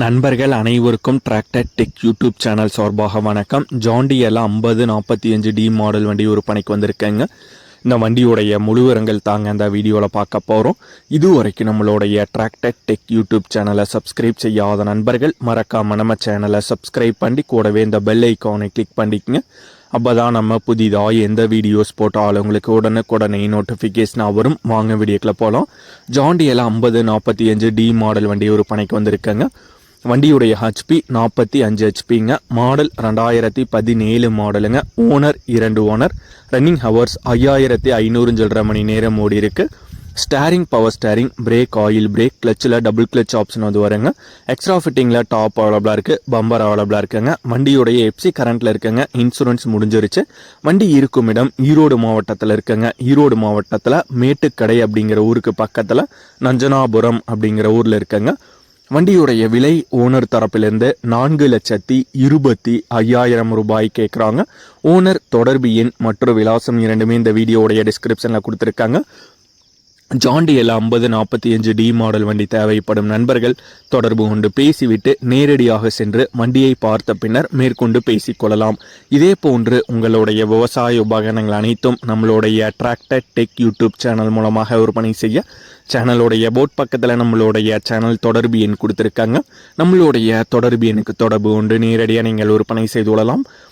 நண்பர்கள் அனைவருக்கும் tractor tech YouTube channel சார்பாக வணக்கம். ஜாண்டியில் ஐம்பது நாற்பத்தி அஞ்சு டி மாடல் வண்டி விற்பனைக்கு வந்திருக்கேங்க. இந்த வண்டியுடைய முழுவரங்கள் தாங்க இந்த வீடியோவில் பார்க்க போகிறோம் இது வரைக்கும் நம்மளுடைய டிராக்டர் டெக் யூடியூப் சேனலை சப்ஸ்கிரைப் செய்யாத நண்பர்கள் மறக்காம நம்ம சேனலை சப்ஸ்கிரைப் பண்ணி கூடவே இந்த பெல் ஐக்கானை கிளிக் பண்ணிக்கங்க. அப்போ தான் நம்ம புதிதாக எந்த வீடியோஸ் போட்டாலும் உங்களுக்கு உடனுக்குடனே நோட்டிஃபிகேஷனாக வரும். வாங்க வீடியோக்கில் போகலாம் ஜாண்டியில் ஐம்பது நாற்பத்தி அஞ்சு டி மாடல் வண்டி ஒரு பணிக்கு வந்திருக்கேங்க. வண்டியுடைய ஹெச்பி நாற்பத்தி அஞ்சு ஹெச்பிங்க மாடல் ரெண்டாயிரத்தி பதினேழு மாடலுங்க ஓனர் இரண்டு ஓனர் ரன்னிங் ஹவர்ஸ் ஐயாயிரத்தி ஐநூறு சொல்கிற மணி நேரம் ஓடி இருக்கு. Steering power steering brake oil brake கிளச்சில் double clutch option வந்து வருங்க. எக்ஸ்ட்ரா ஃபிட்டிங்கில் டாப் அவைலபிளாக இருக்குது பம்பர் அவைலபிளாக இருக்குங்க. வண்டியுடைய எப்சி கரண்ட்டில் இருக்குங்க. இன்சூரன்ஸ் முடிஞ்சிருச்சு. வண்டி இருக்கும் இடம் ஈரோடு மாவட்டத்தில் இருக்குங்க. ஈரோடு மாவட்டத்தில் மேட்டுக்கடை அப்படிங்கிற ஊருக்கு பக்கத்தில் நஞ்சனாபுரம் அப்படிங்கிற ஊரில் இருக்குங்க. வண்டியுடைய விலை ஓனர் தரப்பிலிருந்து நான்கு லட்சத்தி இருபத்தி ஐயாயிரம் ரூபாய் கேட்குறாங்க ஓனர் தொடர்பு எண் மற்றும் விலாசம் இரண்டுமே இந்த வீடியோடைய டிஸ்கிரிப்ஷனில் கொடுத்துருக்காங்க. ஜாண்டியில் ஐம்பது நாற்பத்தி அஞ்சு டி மாடல் வண்டி தேவைப்படும் நண்பர்கள் தொடர்பு கொண்டு பேசிவிட்டு நேரடியாக சென்று வண்டியை பார்த்த பின்னர் மேற்கொண்டு பேசிக்கொள்ளலாம். இதே போன்று உங்களுடைய விவசாய உபகரணங்கள் அனைத்தும் நம்மளுடைய டிராக்டர் டெக் யூடியூப் சேனல் மூலமாக விற்பனை செய்ய சேனலுடைய போட் பக்கத்தில் நம்மளுடைய சேனல் தொடர்பு எண் கொடுத்துருக்காங்க. நம்மளுடைய தொடர்பு எண்ணுக்கு தொடர்பு கொண்டு நேரடியாக நீங்கள் விற்பனை செய்து கொள்ளலாம்.